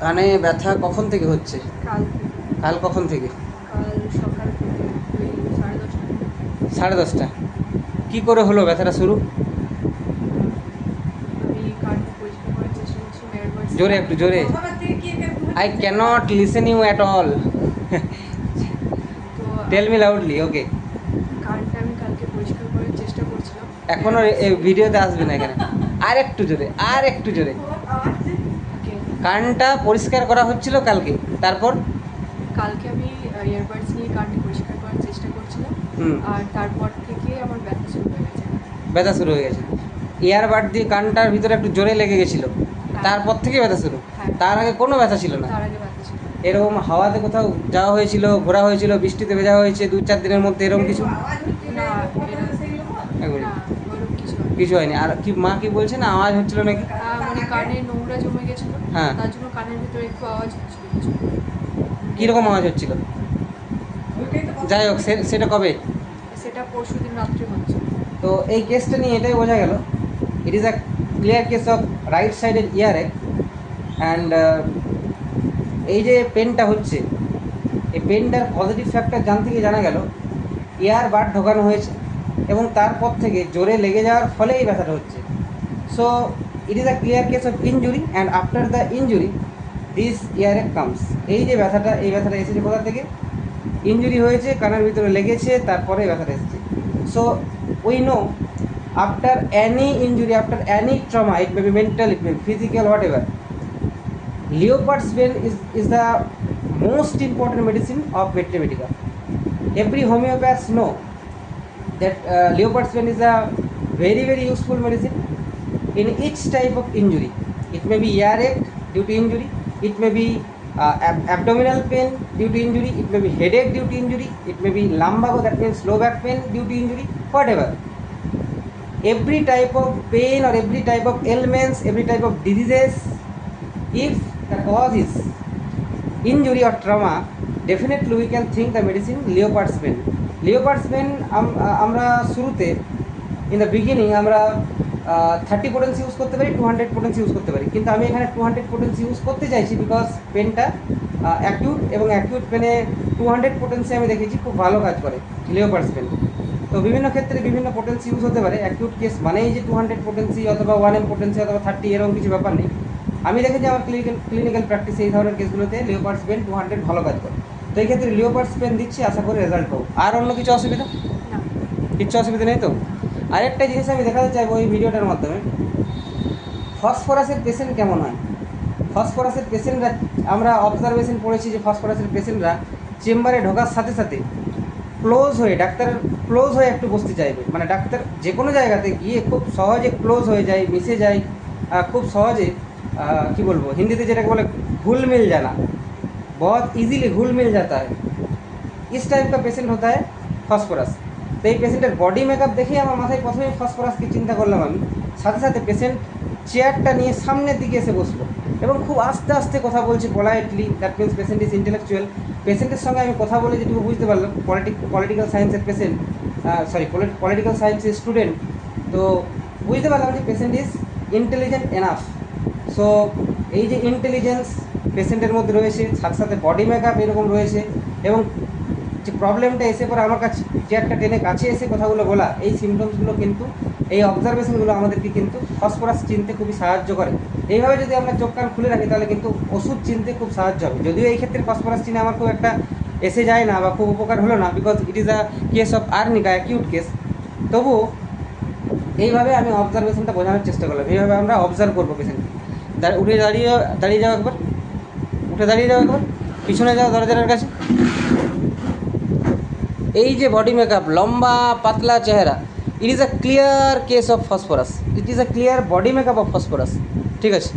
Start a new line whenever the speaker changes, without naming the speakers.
কানে ব্যথা কখন থেকে হচ্ছে?
কাল
কখন থেকে?
সাড়ে দশটা।
কী করে হলো ব্যথাটা শুরু? জোরে একটু জোরে। I cannot
listen you at all tell me loudly
okay এই ভিডিওতে আসবে না এখানে। আর একটু জোরে আর একটু জোরে। কানটা পরিষ্কার করা হচ্ছিল কালকে তারপর?
কালকে আমি ইয়ারবাডস নিয়ে কানটা পরিষ্কার করার চেষ্টা করছিলাম আর তারপর থেকে আমার ব্যথা শুরু হয়ে গেছে।
ব্যথা শুরু হয়ে গেছে। ইয়ারবাড দিয়ে কানটার ভিতরে একটু জোরে লেগে গেছিল তারপর থেকে ব্যথা শুরু।
হ্যাঁ।
তার আগে কোনো ব্যথা ছিল না। এরকম হাওয়াতে কোথাও যাওয়া হয়েছিল ঘোরা হয়েছিল বৃষ্টিতে ভেজা হয়েছে দু চার দিনের মধ্যে এরকম কিছু?
না এরকম-
এক মিনিট।
না ওরকম কিছু হয়নি।
আর কি মা কি বলছে না আওয়াজ হচ্ছিল নাকি?
মানে কানে নোংরা জমে গেছিল
হ্যাঁ।
তার জন্য কানের ভিতরে একটু আওয়াজ হচ্ছিল।
কীরকম আওয়াজ হচ্ছিল? যাই হোক সেটা কবে?
সেটা পরশু দিন রাত্রে হচ্ছে।
তো এই কেসটা নিয়ে এটাই বোঝা গেল। It is a clear case of right সাইডের ইয়ারে অ্যান্ড এই যে পেনটা হচ্ছে এই পেনটার পজিটিভ ফ্যাক্টর জানতে গিয়ে জানা গেল ইয়ার বাড ঢোকানো হয়েছে। এবং তারপর থেকে জোরে লেগে যাওয়ার ফলে এই ব্যথাটা হচ্ছে। So it is a clear case of injury and after the injury this ইয়ারে কামস এই যে ব্যথাটা, এই ব্যথাটা এসেছে কোথা থেকে? ইঞ্জুরি হয়েছে, কানের ভিতরে লেগেছে, তারপরে ব্যথাটা এসেছে। So we know after any injury after any trauma it may be mental it may be physical whatever leopard's pain is is the most important medicine of ভেটেরিমেডিকা every homeopaths know that uh, leopard's vein is a very very useful medicine in each type of injury. It may be earache due to injury it may be uh, ab- abdominal pain due to injury it may be headache due to injury it may be lumbago that means low back pain due to injury whatever. Every type of pain or every type of ailments every type of diseases if the cause is injury or trauma can think the medicine, leopard's pain leopard's pain আম- আ- আমরা শুরুতে in the beginning আমরা thirty potency use করতে পারি two hundred পোটেন্স use করতে পারি কিন্তু আমি এখানে টু হান্ড্রেড পোটেন্স ইউজ করতে চাইছি বিকজ পেনটা অ্যাকিউট এবং অ্যাকিউট পেনে টু হান্ড্রেড পোটেন্সি আমি দেখেছি খুব ভালো কাজ করে লিওপার্স পেন তো বিভিন্ন ক্ষেত্রে বিভিন্ন পোটেন্সি ইউজ হতে পারে অ্যাকিউট কেস মানেই যে টু হান্ড্রেড পোটেন্সি অথবা ওয়ান এম পোটেন্সি অথবা থার্টি এরকম কিছু ব্যাপার নেই আমি দেখেছি আমার ক্লিনিক্যাল ক্লিনিক্যাল প্র্যাকটিসে এই ধরনের কেসগুলোতে লিওপার্স পেন টু হান্ড্রেড ভালো কাজ করে তো এই ক্ষেত্রে লিওপার্স পেন দিচ্ছি আশা করি রেজাল্ট পাবো। আর অন্য কিছু অসুবিধা? কিচ্ছু অসুবিধা নেই তো? আরেকটা জিনিস আমি দেখাতে চাইব এই ভিডিওটার মাধ্যমে। ফসফরাসের পেশেন্ট কেমন হয়? ফসফরাসের পেশেন্টরা আমরা অবজারভেশন পড়েছি যে ফসফরাসের পেশেন্টরা চেম্বারে ঢোকার সাথে সাথে ক্লোজ হয়ে ডাক্তার ক্লোজ হয়ে একটু বসতে চাইবে। মানে ডাক্তার যে কোনো জায়গাতে গিয়ে খুব সহজে ক্লোজ হয়ে যায় মিশে যায় খুব সহজে কি বলব হিন্দিতে যেটাকে বলে ঘুল মিল জানা बहुत इजीली घुल मिल जाता है इस टाइप का पेशेंट होता है ফসফরাস তো এই পেশেন্টের বডি মেকআপ দেখেই আমার মাথায় প্রথমেই ফসফরাসকে চিন্তা করলাম আমি সাথে সাথে পেশেন্ট চেয়ারটা নিয়ে সামনের দিকে এসে বসলো এবং খুব আস্তে আস্তে কথা বলছে politely that means patient is intellectual পেশেন্টের সঙ্গে আমি কথা বলে যেটুকু বুঝতে পারলাম পলিটিক পলিটিক্যাল সায়েন্সের পেশেন্ট সরি পলিটিক্যাল সায়েন্সের স্টুডেন্ট তো বুঝতে পারলাম যে patient is intelligent enough so এই যে ইন্টেলিজেন্স পেশেন্টের মধ্যে রয়েছে, সাথে সাথে বডি মেকআপ এরকম রয়েছে এবং যে প্রবলেমটা এসে পরে আমার কাছে যে একটা টেনে কাছে এসে কথাগুলো বলা, এই সিমটমসগুলো কিন্তু, এই অবজারভেশনগুলো আমাদেরকে কিন্তু ফসফরাস চিনতে খুবই সাহায্য করে। এইভাবে যদি আমরা চোখ কান খুলে রাখি, তাহলে কিন্তু ওষুধ চিনতে খুব সাহায্য হবে। যদিও এই ক্ষেত্রে ফসফরাস চিনে আমার খুব একটা এসে যায় না বা খুব উপকার হলো না because it is a case of arnica acute case তবুও এইভাবে আমি অবজারভেশনটা বোঝানোর চেষ্টা করলাম। এইভাবে আমরা অবজার্ভ করব পেশেন্টকে দাঁড়িয়ে উঠে দাঁড়িয়ে দাঁড়িয়ে যাও একবার উঠে দাঁড়িয়ে যাও একবার পিছনে যাও দরজার কাছে। এই যে বডি মেকআপ লম্বা, পাতলা চেহারা it is a clear case of phosphorus it is a clear body makeup of phosphorus ঠিক আছে?